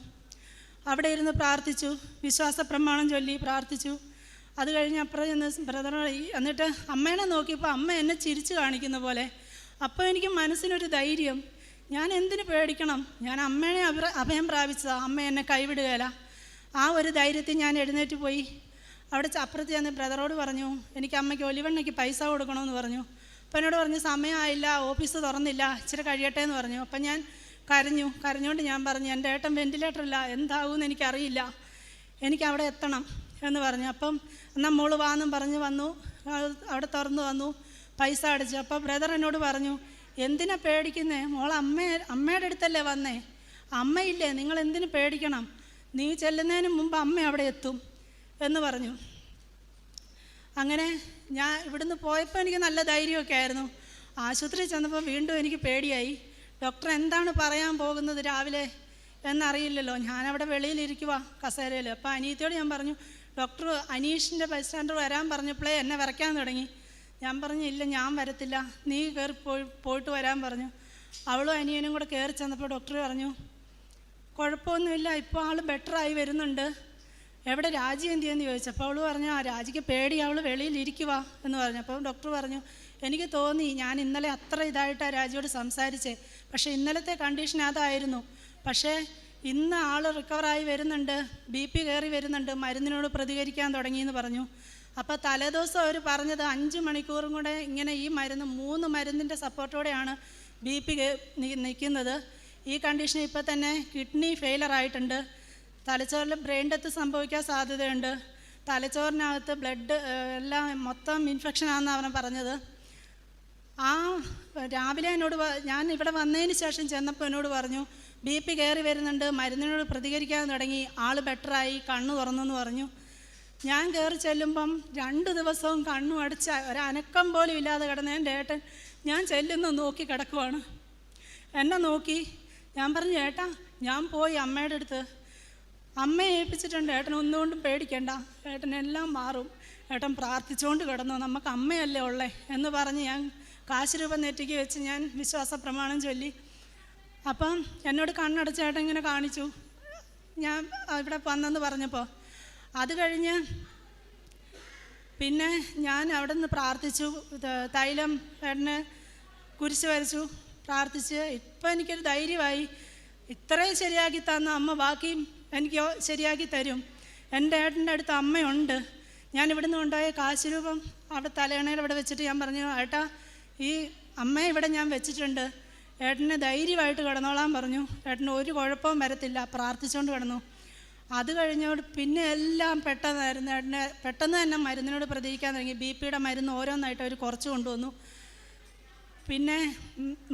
അവിടെ ഇരുന്ന് പ്രാർത്ഥിച്ചു. വിശ്വാസ പ്രമാണം ചൊല്ലി പ്രാർത്ഥിച്ചു. അത് കഴിഞ്ഞ് അപ്പുറം ചെന്ന് ബ്രദർ എന്നിട്ട് അമ്മേനെ നോക്കിയപ്പോൾ അമ്മ എന്നെ ചിരിച്ചു കാണിക്കുന്ന പോലെ. അപ്പോൾ എനിക്ക് മനസ്സിനൊരു ധൈര്യം. ഞാൻ എന്തിനു പേടിക്കണം? ഞാൻ അമ്മേനെ അഭ അഭയം പ്രാപിച്ചതാണ് അമ്മ എന്നെ കൈവിടുകയില്ല. ആ ഒരു ധൈര്യത്തിൽ ഞാൻ എഴുന്നേറ്റ് പോയി. അവിടെ അപ്പുറത്ത് ചെന്ന് ബ്രദറോട് പറഞ്ഞു എനിക്ക് അമ്മയ്ക്ക് ഒലിവെണ്ണയ്ക്ക് പൈസ കൊടുക്കണമെന്ന് പറഞ്ഞു. അപ്പം എന്നോട് പറഞ്ഞു സമയമായില്ല ഓഫീസ് തുറന്നില്ല ഇച്ചിരി കഴിയട്ടെ എന്ന് പറഞ്ഞു. അപ്പം ഞാൻ കരഞ്ഞു. കരഞ്ഞുകൊണ്ട് ഞാൻ പറഞ്ഞു എന്റെ ഏട്ടൻ വെന്റിലേറ്ററില്ല എന്താകുമെന്ന് എനിക്കറിയില്ല. എനിക്ക് അവിടെ എത്തണം. എന്ന് പറഞ്ഞു. അപ്പം എന്നാൽ മോൾ വാന്നും പറഞ്ഞ് വന്നു. അവിടെ തുറന്നു വന്നു. പൈസ അടിച്ചു. അപ്പോൾ ബ്രദർ എന്നോട് പറഞ്ഞു എന്തിനാ പേടിക്കുന്നേ? മോൾ അമ്മ അമ്മയുടെ അടുത്തല്ലേ വന്നേ? അമ്മയില്ലേ നിങ്ങൾ എന്തിനു പേടിക്കണം? നീ ചെല്ലുന്നതിന് മുമ്പ് അമ്മ അവിടെ എത്തും എന്ന് പറഞ്ഞു. അങ്ങനെ ഞാൻ ഇവിടുന്ന് പോയപ്പോൾ എനിക്ക് നല്ല ധൈര്യമൊക്കെ ആയിരുന്നു. ആശുപത്രിയിൽ ചെന്നപ്പോൾ വീണ്ടും എനിക്ക് പേടിയായി. ഡോക്ടർ എന്താണ് പറയാൻ പോകുന്നത് രാവിലെ എന്നറിയില്ലല്ലോ. ഞാനവിടെ വെളിയിലിരിക്കുക കസേരയിൽ അപ്പോൾ അനിയത്തിയോട് ഞാൻ പറഞ്ഞു ഡോക്ടർ അനീഷിന്റെ ബൈസ്റ്റാൻഡർ വരാൻ പറഞ്ഞപ്പോഴേ എന്നെ വരയ്ക്കാൻ തുടങ്ങി. ഞാൻ പറഞ്ഞു ഇല്ല ഞാൻ വരത്തില്ല. നീ കയറി പോയി പോയിട്ട് വരാൻ പറഞ്ഞു. അവളും അനിയനും കൂടെ കയറി ചെന്നപ്പോൾ ഡോക്ടർ പറഞ്ഞു കുഴപ്പമൊന്നുമില്ല ഇപ്പോൾ ആൾ ബെറ്ററായി വരുന്നുണ്ട്. എവിടെ രാജി എന്ത് ചെയ്യുമെന്ന് ചോദിച്ചപ്പോൾ അവൾ പറഞ്ഞു ആ രാജിക്ക് പേടി അവൾ വെളിയിലിരിക്കുക എന്ന് പറഞ്ഞു. അപ്പോൾ ഡോക്ടർ പറഞ്ഞു എനിക്ക് തോന്നി ഞാൻ ഇന്നലെ അത്ര ഇതായിട്ടാണ് രാജിയോട് സംസാരിച്ചേ. പക്ഷേ ഇന്നലത്തെ കണ്ടീഷൻ അതായിരുന്നു. പക്ഷേ ഇന്ന് ആൾ റിക്കവറായി വരുന്നുണ്ട് ബി പി കയറി വരുന്നുണ്ട് മരുന്നിനോട് പ്രതികരിക്കാൻ തുടങ്ങിയെന്ന് പറഞ്ഞു. അപ്പോൾ തലേദിവസം അവർ പറഞ്ഞത് അഞ്ച് മണിക്കൂറും കൂടെ ഇങ്ങനെ ഈ മരുന്ന് മൂന്ന് മരുന്നിന്റെ സപ്പോർട്ടോടെയാണ് ബി പി നിൽക്കുന്നത് ഈ കണ്ടീഷൻ ഇപ്പോൾ തന്നെ കിഡ്നി ഫെയിലർ ആയിട്ടുണ്ട്. തലച്ചോറിൽ ബ്രെയിൻ ഡെത്ത് സംഭവിക്കാൻ സാധ്യതയുണ്ട്. തലച്ചോറിനകത്ത് ബ്ലഡ് എല്ലാം മൊത്തം ഇൻഫെക്ഷൻ ആണെന്നാണ് അവൻ പറഞ്ഞത്. ആ രാവിലെ എന്നോട് ഞാൻ ഇവിടെ വന്നതിന് ശേഷം ചെന്നപ്പോൾ എന്നോട് പറഞ്ഞു ബി പി കയറി വരുന്നുണ്ട് മരുന്നിനോട് പ്രതികരിക്കാൻ തുടങ്ങി ആൾ ബെറ്ററായി കണ്ണു തുറന്നെന്ന് പറഞ്ഞു. ഞാൻ കയറി ചെല്ലുമ്പം രണ്ട് ദിവസവും കണ്ണു അടിച്ച ഒരനക്കം പോലും ഇല്ലാതെ കിടന്ന എന്റെ ഏട്ടൻ ഞാൻ ചെല്ലുന്ന നോക്കി കിടക്കുവാണ്. എന്നെ നോക്കി ഞാൻ പറഞ്ഞു ഏട്ടാ ഞാൻ പോയി അമ്മയുടെ അടുത്ത്. അമ്മയെ ഏൽപ്പിച്ചിട്ടുണ്ട് ഏട്ടൻ ഒന്നുകൊണ്ടും പേടിക്കണ്ട. ഏട്ടനെല്ലാം മാറും. ഏട്ടൻ പ്രാർത്ഥിച്ചുകൊണ്ട് കിടന്നു. നമുക്ക് അമ്മയല്ലേ ഉള്ളേ? എന്ന് പറഞ്ഞ് ഞാൻ കാശ് രൂപ നെറ്റിക്ക് വെച്ച് ഞാൻ വിശ്വാസ പ്രമാണം ചൊല്ലി. അപ്പം എന്നോട് കണ്ണടച്ച് ഏട്ടൻ ഇങ്ങനെ കാണിച്ചു. ഞാൻ ഇവിടെ വന്നെന്ന് പറഞ്ഞപ്പോൾ അത് കഴിഞ്ഞ് പിന്നെ ഞാൻ അവിടെ നിന്ന് പ്രാർത്ഥിച്ചു തൈലം എണ്ണ കുരിശ് വരച്ചു. പ്രാർത്ഥിച്ച് ഇപ്പം എനിക്കൊരു ധൈര്യമായി. ഇത്രയും ശരിയാക്കി തന്ന അമ്മ ബാക്കിയും എനിക്ക് ശരിയാക്കി തരും. എന്റെ ഏട്ടന്റെ അടുത്ത് അമ്മയുണ്ട്. ഞാൻ ഇവിടുന്ന് കൊണ്ടുപോയ കാശുരൂപം അവിടെ തലയണയിൽ ഇവിടെ വെച്ചിട്ട് ഞാൻ പറഞ്ഞു ഏട്ടാ ഈ അമ്മയെ ഇവിടെ ഞാൻ വെച്ചിട്ടുണ്ട്. ഏട്ടനെ ധൈര്യമായിട്ട് കിടന്നോളാൻ പറഞ്ഞു. ഏട്ടന് ഒരു കുഴപ്പവും വരത്തില്ല. പ്രാർത്ഥിച്ചുകൊണ്ട് കിടന്നു. അത് കഴിഞ്ഞോട് പിന്നെ എല്ലാം പെട്ടെന്നായിരുന്നു ഏട്ടനെ പെട്ടെന്ന് തന്നെ മരുന്നിനോട് പ്രതികരിക്കാൻ തുടങ്ങി. ബി പിയുടെ മരുന്ന് ഓരോന്നായിട്ട് അവർ കുറച്ച് കൊണ്ടുവന്നു. പിന്നെ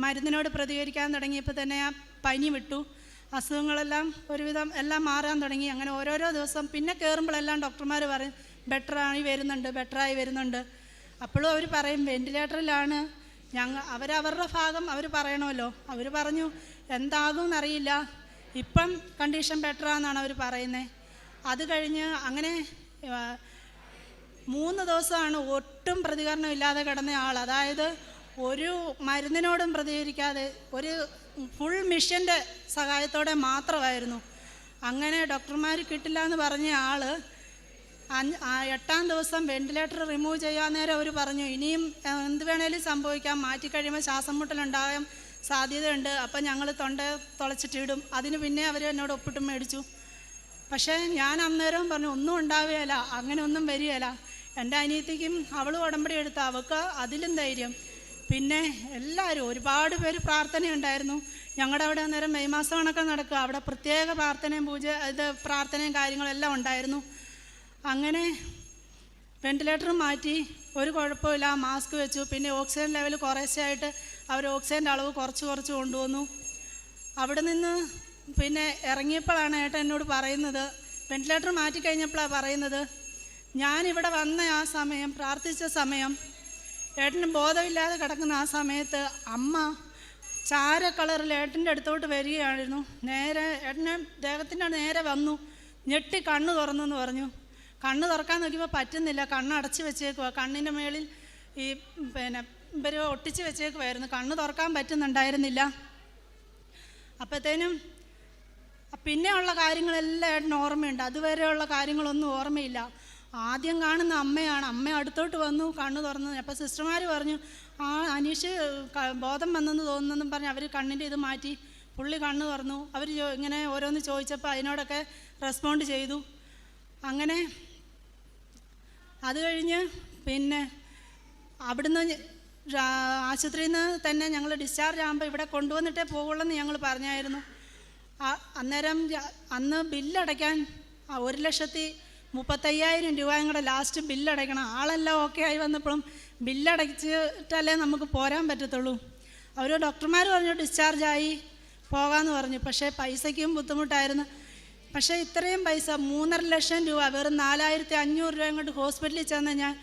മരുന്നിനോട് പ്രതികരിക്കാൻ തുടങ്ങിയപ്പോൾ തന്നെ ആ പനി വിട്ടു. അസുഖങ്ങളെല്ലാം ഒരുവിധം എല്ലാം മാറാൻ തുടങ്ങി. അങ്ങനെ ഓരോരോ ദിവസം പിന്നെ കയറുമ്പോഴെല്ലാം ഡോക്ടർമാർ പറയും ബെറ്ററായി വരുന്നുണ്ട് ബെറ്ററായി വരുന്നുണ്ട്. അപ്പോഴും അവർ പറയും വെന്റിലേറ്ററിലാണ് ഞങ്ങൾ അവരവരുടെ ഭാഗം അവർ പറയണമല്ലോ. അവർ പറഞ്ഞു എന്താകും എന്നറിയില്ല. ഇപ്പം കണ്ടീഷൻ ബെറ്ററാണെന്നാണ് അവർ പറയുന്നത് അത് കഴിഞ്ഞ് അങ്ങനെ മൂന്ന് ദിവസമാണ് ഒട്ടും പ്രതികരണം ഇല്ലാതെ കിടന്ന ആൾ. അതായത് ഒരു മരുന്നിനോടും പ്രതികരിക്കാതെ ഒരു ഫുൾ മിഷന്റെ സഹായത്തോടെ മാത്രമായിരുന്നു. അങ്ങനെ ഡോക്ടർമാർ കിട്ടില്ല എന്ന് പറഞ്ഞ ആൾ എട്ടാം ദിവസം വെന്റിലേറ്റർ റിമൂവ് ചെയ്യാൻ നേരം അവർ പറഞ്ഞു ഇനിയും എന്ത് വേണേലും സംഭവിക്കാം മാറ്റിക്കഴിയുമ്പോൾ ശ്വാസം മുട്ടലുണ്ടാകാൻ സാധ്യതയുണ്ട്. അപ്പം ഞങ്ങൾ തൊണ്ട തുളച്ചിട്ടിടും അതിന് പിന്നെ അവർ എന്നോട് ഒപ്പിട്ട് മേടിച്ചു. പക്ഷേ ഞാൻ അന്നേരം പറഞ്ഞു ഒന്നും ഉണ്ടാവുകയില്ല. അങ്ങനെ ഒന്നും വരികയില്ല. എന്റെ അനിയത്തിക്കും അവൾ ഉടമ്പടി എടുത്ത അവൾക്ക് അതിലും ധൈര്യം. പിന്നെ എല്ലാവരും ഒരുപാട് പേര് പ്രാർത്ഥനയുണ്ടായിരുന്നു. ഞങ്ങളുടെ അവിടെ അന്നേരം മെയ് മാസം നടക്കുക. അവിടെ പ്രത്യേക പ്രാർത്ഥനയും പൂജ ഇത് പ്രാർത്ഥനയും കാര്യങ്ങളെല്ലാം ഉണ്ടായിരുന്നു. അങ്ങനെ വെന്റിലേറ്റർ മാറ്റി. ഒരു കുഴപ്പമില്ല മാസ്ക് വെച്ചു. പിന്നെ ഓക്സിജൻ ലെവൽ കുറേശ്ശെയായിട്ട് അവർ ഓക്സിജന്റെ അളവ് കുറച്ച് കുറച്ച് കൊണ്ടുവന്നു. അവിടെ നിന്ന് പിന്നെ ഇറങ്ങിയപ്പോഴാണ് ഏട്ടൻ എന്നോട് പറയുന്നത് വെന്റിലേറ്റർ മാറ്റിക്കഴിഞ്ഞപ്പോഴാണ് പറയുന്നത് ഞാനിവിടെ വന്ന ആ സമയം പ്രാർത്ഥിച്ച സമയം ഏട്ടന് ബോധമില്ലാതെ കിടക്കുന്ന ആ സമയത്ത് അമ്മ ചാര കളറിൽ ഏട്ടന്റെ അടുത്തോട്ട് വരികയായിരുന്നു. നേരെ ഏട്ടനെ ദേഹത്തിന്റെ നേരെ വന്നു ഞെട്ടി കണ്ണ് തുറന്നു എന്ന് പറഞ്ഞു. കണ്ണ് തുറക്കാൻ നോക്കിയപ്പോൾ പറ്റുന്നില്ല കണ്ണ് അടച്ചു വെച്ചേക്കുക കണ്ണിന്റെ മേളിൽ ഈ പിന്നെ ഇവർ ഒട്ടിച്ച് വെച്ചേക്കുമായിരുന്നു കണ്ണ് തുറക്കാൻ പറ്റുന്നുണ്ടായിരുന്നില്ല. അപ്പോഴത്തേനും പിന്നെയുള്ള കാര്യങ്ങളെല്ലാം ഏട്ടന് ഓർമ്മയുണ്ട്. അതുവരെയുള്ള കാര്യങ്ങളൊന്നും ഓർമ്മയില്ല. ആദ്യം കാണുന്ന അമ്മയാണ്. അമ്മ അടുത്തോട്ട് വന്നു കണ്ണ് തുറന്നു. അപ്പോൾ സിസ്റ്റർമാർ പറഞ്ഞു ആ അനീഷ് ബോധം വന്നെന്ന് തോന്നുന്നെന്നും പറഞ്ഞ് അവർ കണ്ണിന്റെ ഇത് മാറ്റി പുള്ളി കണ്ണ് തുറന്നു. അവർ ഇങ്ങനെ ഓരോന്ന് ചോദിച്ചപ്പോൾ അതിനോടൊക്കെ റെസ്പോണ്ട് ചെയ്തു. അങ്ങനെ അത് കഴിഞ്ഞ് പിന്നെ അവിടുന്ന് ആശുപത്രിയിൽ നിന്ന് തന്നെ ഞങ്ങൾ ഡിസ്ചാർജ് ആകുമ്പോൾ ഇവിടെ കൊണ്ടുവന്നിട്ടേ പോകുള്ളൂ എന്ന് ഞങ്ങൾ പറഞ്ഞായിരുന്നു അന്നേരം അന്ന് ബില്ലടയ്ക്കാൻ ഒരു ലക്ഷത്തി മുപ്പത്തയ്യായിരം രൂപയും കൂടെ ലാസ്റ്റ് ബില്ലടയ്ക്കണം. ആളെല്ലാം ഓക്കെ ആയി വന്നപ്പോഴും ബില്ലടച്ചിട്ടല്ലേ നമുക്ക് പോരാൻ പറ്റത്തുള്ളൂ. അവർ ഡോക്ടർമാർ പറഞ്ഞു ഡിസ്ചാർജായി പോകാമെന്ന് പറഞ്ഞു. പക്ഷേ പൈസയ്ക്കും ബുദ്ധിമുട്ടായിരുന്നു. പക്ഷേ ഇത്രയും പൈസ മൂന്നര ലക്ഷം രൂപ വെറും നാലായിരത്തി അഞ്ഞൂറ് രൂപ ഇങ്ങോട്ട് ഹോസ്പിറ്റലിൽ ചെന്ന് ഞാൻ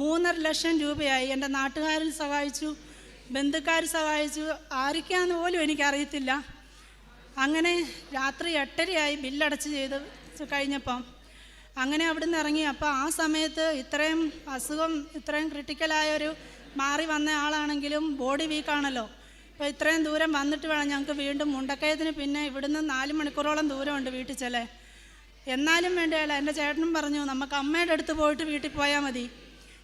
മൂന്നര ലക്ഷം രൂപയായി. എന്റെ നാട്ടുകാരിൽ സഹായിച്ചു ബന്ധുക്കാർ സഹായിച്ചു. ആരൊക്കെയാന്ന് പോലും എനിക്കറിയത്തില്ല. അങ്ങനെ രാത്രി എട്ടരയായി ബില്ലടച്ച് ചെയ്ത് കഴിഞ്ഞപ്പം അങ്ങനെ അവിടുന്ന് ഇറങ്ങി. അപ്പോൾ ആ സമയത്ത് ഇത്രയും അസുഖം ഇത്രയും ക്രിട്ടിക്കലായ ഒരു മാറി വന്ന ആളാണെങ്കിലും ബോഡി വീക്കാണല്ലോ. അപ്പോൾ ഇത്രയും ദൂരം വന്നിട്ട് വേണം ഞങ്ങൾക്ക് വീണ്ടും മുണ്ടക്കയത്തിന് പിന്നെ ഇവിടുന്ന് നാല് മണിക്കൂറോളം ദൂരമുണ്ട് വീട്ടിൽ ചെല്ലേ എന്നാലും വേണ്ടിയല്ല എന്റെ ചേട്ടനും പറഞ്ഞു നമുക്ക് അമ്മയുടെ അടുത്ത് പോയിട്ട് വീട്ടിൽ പോയാൽ മതി.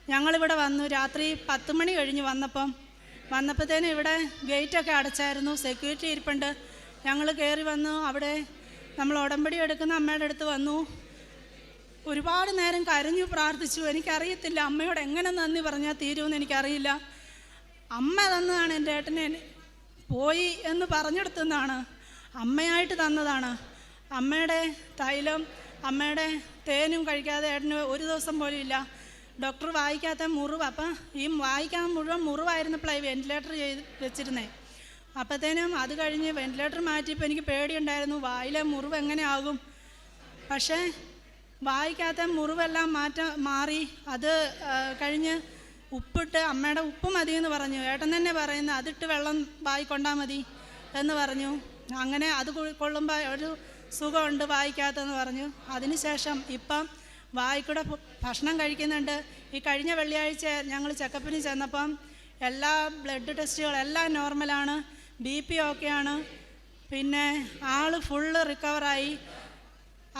ഞങ്ങളിവിടെ വന്നു. രാത്രി പത്ത് മണി കഴിഞ്ഞ് വന്നപ്പം വന്നപ്പോഴത്തേനും ഇവിടെ ഗേറ്റൊക്കെ അടച്ചായിരുന്നു. സെക്യൂരിറ്റി ഇരിപ്പുണ്ട്. ഞങ്ങൾ കയറി വന്നു. അവിടെ നമ്മൾ ഉടമ്പടി എടുക്കുന്ന അമ്മയുടെ അടുത്ത് വന്നു. ഒരുപാട് നേരം കരഞ്ഞു പ്രാർത്ഥിച്ചു. എനിക്കറിയത്തില്ല അമ്മയോട് എങ്ങനെ നന്ദി പറഞ്ഞാൽ തീരുമെന്ന് എനിക്കറിയില്ല. അമ്മ തന്നതാണ് എന്റെ ഏട്ടനെ. പോയി എന്ന് പറഞ്ഞെടുത്തുനിന്നാണ് അമ്മയായിട്ട് തന്നതാണ്. അമ്മയുടെ തൈലം അമ്മയുടെ തേനും കഴിക്കാതെ ഏട്ടന് ഒരു ദിവസം പോലും ഇല്ല. ഡോക്ടർ വായിക്കാത്ത മുറിവ്. അപ്പം ഈ വായിക്കാൻ മുഴുവൻ മുറിവായിരുന്നപ്പോഴായി വെന്റിലേറ്റർ ചെയ്ത് വെച്ചിരുന്നേ. അപ്പോഴത്തേനും അത് കഴിഞ്ഞ് വെന്റിലേറ്റർ മാറ്റിയപ്പോൾ എനിക്ക് പേടിയുണ്ടായിരുന്നു. വായിലെ മുറിവ് എങ്ങനെയാകും? പക്ഷേ വായിക്കാത്ത മുറിവെല്ലാം മാറ്റ മാറി. അത് കഴിഞ്ഞ് ഉപ്പിട്ട് അമ്മയുടെ ഉപ്പ് മതി എന്ന് പറഞ്ഞു. ഏട്ടൻ തന്നെ പറയുന്നു അതിട്ട് വെള്ളം വായിക്കൊണ്ടാൽ മതി എന്ന് പറഞ്ഞു. അങ്ങനെ അത് കൊള്ളുമ്പോൾ ഒരു സുഖമുണ്ട് വായിക്കാത്തെന്ന് പറഞ്ഞു. അതിനുശേഷം ഇപ്പം വായിക്കൂടെ ഭക്ഷണം കഴിക്കുന്നുണ്ട്. ഈ കഴിഞ്ഞ വെള്ളിയാഴ്ച ഞങ്ങൾ ചെക്കപ്പിന് ചെന്നപ്പം എല്ലാ ബ്ലഡ് ടെസ്റ്റുകളും എല്ലാം നോർമലാണ് ബി പി ഓക്കെയാണ് പിന്നെ ആൾ ഫുള്ള് റിക്കവറായി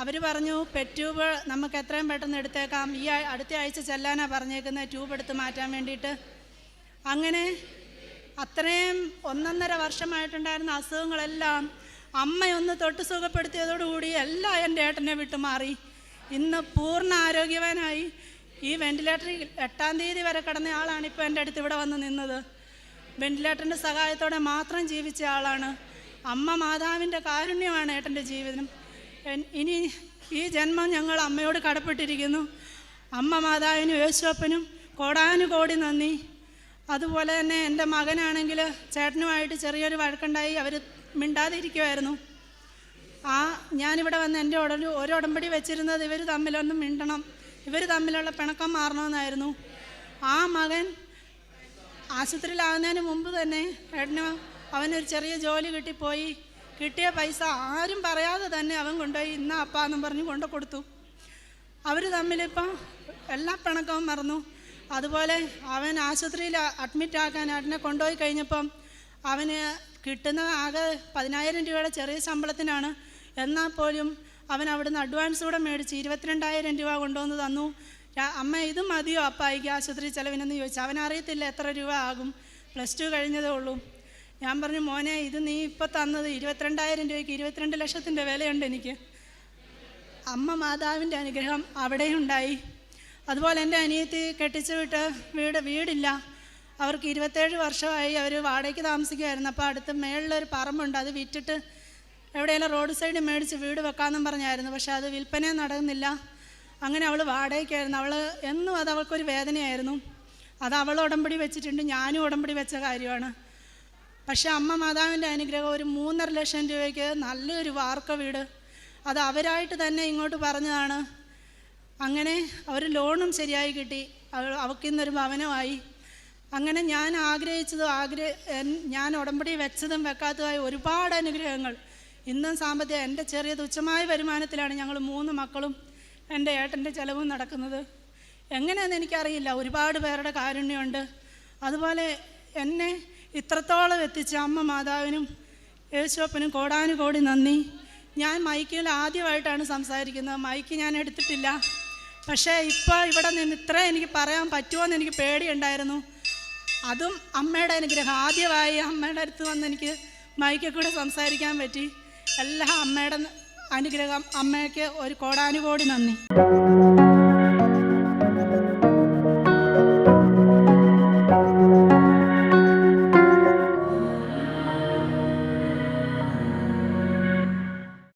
അവർ പറഞ്ഞു പെറ്റ് ട്യൂബ് നമുക്ക് എത്രയും പെട്ടെന്ന് എടുത്തേക്കാം. ഈ അടുത്ത ആഴ്ച ചെല്ലാനാണ് പറഞ്ഞേക്കുന്നത് ട്യൂബ് എടുത്ത് മാറ്റാൻ വേണ്ടിയിട്ട്. അങ്ങനെ അത്രയും ഒന്നൊന്നര വർഷമായിട്ടുണ്ടായിരുന്ന അസുഖങ്ങളെല്ലാം അമ്മയൊന്ന് തൊട്ട് സുഖപ്പെടുത്തിയതോടുകൂടി എല്ലാം എന്റെ ഏട്ടനെ വിട്ടു മാറി. ഇന്ന് പൂർണ ആരോഗ്യവാനായി ഈ വെന്റിലേറ്ററിൽ എട്ടാം തീയതി വരെ കിടന്ന ആളാണ് ഇപ്പോൾ എന്റെ അടുത്ത് ഇവിടെ വന്ന് നിന്നത്. വെന്റിലേറ്ററിന്റെ സഹായത്തോടെ മാത്രം ജീവിച്ച ആളാണ്. അമ്മ മാതാവിന്റെ കാരുണ്യമാണ് ഏട്ടന്റെ ജീവിതം. ഇനി ഈ ജന്മം ഞങ്ങൾ അമ്മയോട് കടപ്പെട്ടിരിക്കുന്നു. അമ്മ മാതാവിനും യേശുവപ്പനും കോടാനുകോടി നന്ദി. അതുപോലെ തന്നെ എന്റെ മകനാണെങ്കിൽ ചേട്ടനുമായിട്ട് ചെറിയൊരു വഴക്കുണ്ടായി. അവർ മിണ്ടാതിരിക്കുമായിരുന്നു ആ ഞാനിവിടെ വന്ന് എന്റെ ഉടലു ഒരു ഉടമ്പടി വെച്ചിരുന്നത് ഇവർ തമ്മിലൊന്നും മിണ്ടണം. ഇവർ തമ്മിലുള്ള പിണക്കം മാറണമെന്നായിരുന്നു. ആ മകൻ ആശുപത്രിയിലാകുന്നതിന് മുമ്പ് തന്നെ ഏട്ടന് അവനൊരു ചെറിയ ജോലി കിട്ടിപ്പോയി. കിട്ടിയ പൈസ ആരും പറയാതെ തന്നെ അവൻ കൊണ്ടുപോയി ഇന്ന അപ്പാന്നും പറഞ്ഞ് കൊണ്ടു കൊടുത്തു. അവർ തമ്മിലിപ്പം എല്ലാ പിണക്കവും മറന്നു. അതുപോലെ അവൻ ആശുപത്രിയിൽ അഡ്മിറ്റ് ആക്കാൻ ഏട്ടനെ കൊണ്ടുപോയി കഴിഞ്ഞപ്പം അവന് കിട്ടുന്ന ആകെ പതിനായിരം രൂപയുടെ ചെറിയ ശമ്പളത്തിനാണ് എന്നാൽ പോലും അവൻ അവിടുന്ന് അഡ്വാൻസ് കൂടെ മേടിച്ച് ഇരുപത്തിരണ്ടായിരം രൂപ കൊണ്ടുവന്ന് തന്നു. അമ്മ ഇത് മതിയോ? അപ്പായിക്ക് ആശുപത്രി ചിലവിനെന്ന് ചോദിച്ചു. അവൻ അറിയത്തില്ല എത്ര രൂപ ആകും. പ്ലസ് ടു കഴിഞ്ഞതേ ഉള്ളൂ. ഞാൻ പറഞ്ഞു മോനെ ഇത് നീ ഇപ്പോൾ തന്നത് ഇരുപത്തിരണ്ടായിരം രൂപയ്ക്ക് ഇരുപത്തിരണ്ട് ലക്ഷത്തിന്റെ വിലയുണ്ട് എനിക്ക്. അമ്മ മാതാവിന്റെ അനുഗ്രഹം അവിടെയും ഉണ്ടായി. അതുപോലെ എന്റെ അനിയത്തി കെട്ടിച്ചു വിട്ട് വീട് വീടില്ല. അവർക്ക് ഇരുപത്തേഴ് വർഷമായി അവർ വാടകയ്ക്ക് താമസിക്കുമായിരുന്നു അപ്പോൾ അടുത്ത് മേളിലൊരു പറമ്പുണ്ട്. അത് വിറ്റിട്ട് എവിടെയെങ്കിലും റോഡ് സൈഡ് മേടിച്ച് വീട് വെക്കാമെന്നും പറഞ്ഞായിരുന്നു. പക്ഷെ അത് വിൽപ്പന നടക്കുന്നില്ല അങ്ങനെ അവൾ വാടകയ്ക്കായിരുന്നു. അവൾ എന്നും അത് അവൾക്കൊരു വേദനയായിരുന്നു. അത് അവൾ ഉടമ്പടി വെച്ചിട്ടുണ്ട്. ഞാനും ഉടമ്പടി വെച്ച കാര്യമാണ്. പക്ഷെ അമ്മ മാതാവിന്റെ അനുഗ്രഹം ഒരു മൂന്നര ലക്ഷം രൂപയ്ക്ക് നല്ലൊരു വാർക്ക വീട്. അത് അവരായിട്ട് തന്നെ ഇങ്ങോട്ട് പറഞ്ഞതാണ്. അങ്ങനെ അവർ ലോണും ശരിയായി കിട്ടി. അവ അവൾക്കിന്നൊരു ഭവനമായി. അങ്ങനെ ഞാൻ ആഗ്രഹിച്ചതും ആഗ്രഹ ഞാൻ ഉടമ്പടി വെച്ചതും വെക്കാത്തതുമായ ഒരുപാട് അനുഗ്രഹങ്ങൾ ഇന്നും സാമ്പത്തിക എന്റെ ചെറിയ തുച്ഛമായ വരുമാനത്തിലാണ് ഞങ്ങൾ മൂന്ന് മക്കളും എന്റെ ഏട്ടന്റെ ചിലവും നടക്കുന്നത്. എങ്ങനെയാണെന്ന് എനിക്കറിയില്ല. ഒരുപാട് പേരുടെ കാരുണ്യമുണ്ട്. അതുപോലെ എന്നെ ഇത്രത്തോളം എത്തിച്ച അമ്മ മാതാവിനും യേശുവപ്പനും കോടാനുകോടി നന്ദി. ഞാൻ മൈക്കിൽ ആദ്യമായിട്ടാണ് സംസാരിക്കുന്നത്. മൈക്ക് ഞാൻ എടുത്തിട്ടില്ല. പക്ഷേ ഇപ്പോൾ ഇവിടെ നിന്ന് ഇത്ര എനിക്ക് പറയാൻ പറ്റുമോ എന്ന് എനിക്ക് പേടിയുണ്ടായിരുന്നു. അതും അമ്മയുടെ അനുഗ്രഹം. ആദ്യമായി അമ്മയുടെ അടുത്ത് വന്ന് എനിക്ക് മൈക്കിൽ കൂടെ സംസാരിക്കാൻ പറ്റി. എല്ലാ അമ്മയുടെ അനുഗ്രഹം. അമ്മയ്ക്ക് ഒരു കോടാനുകോടി നന്ദി.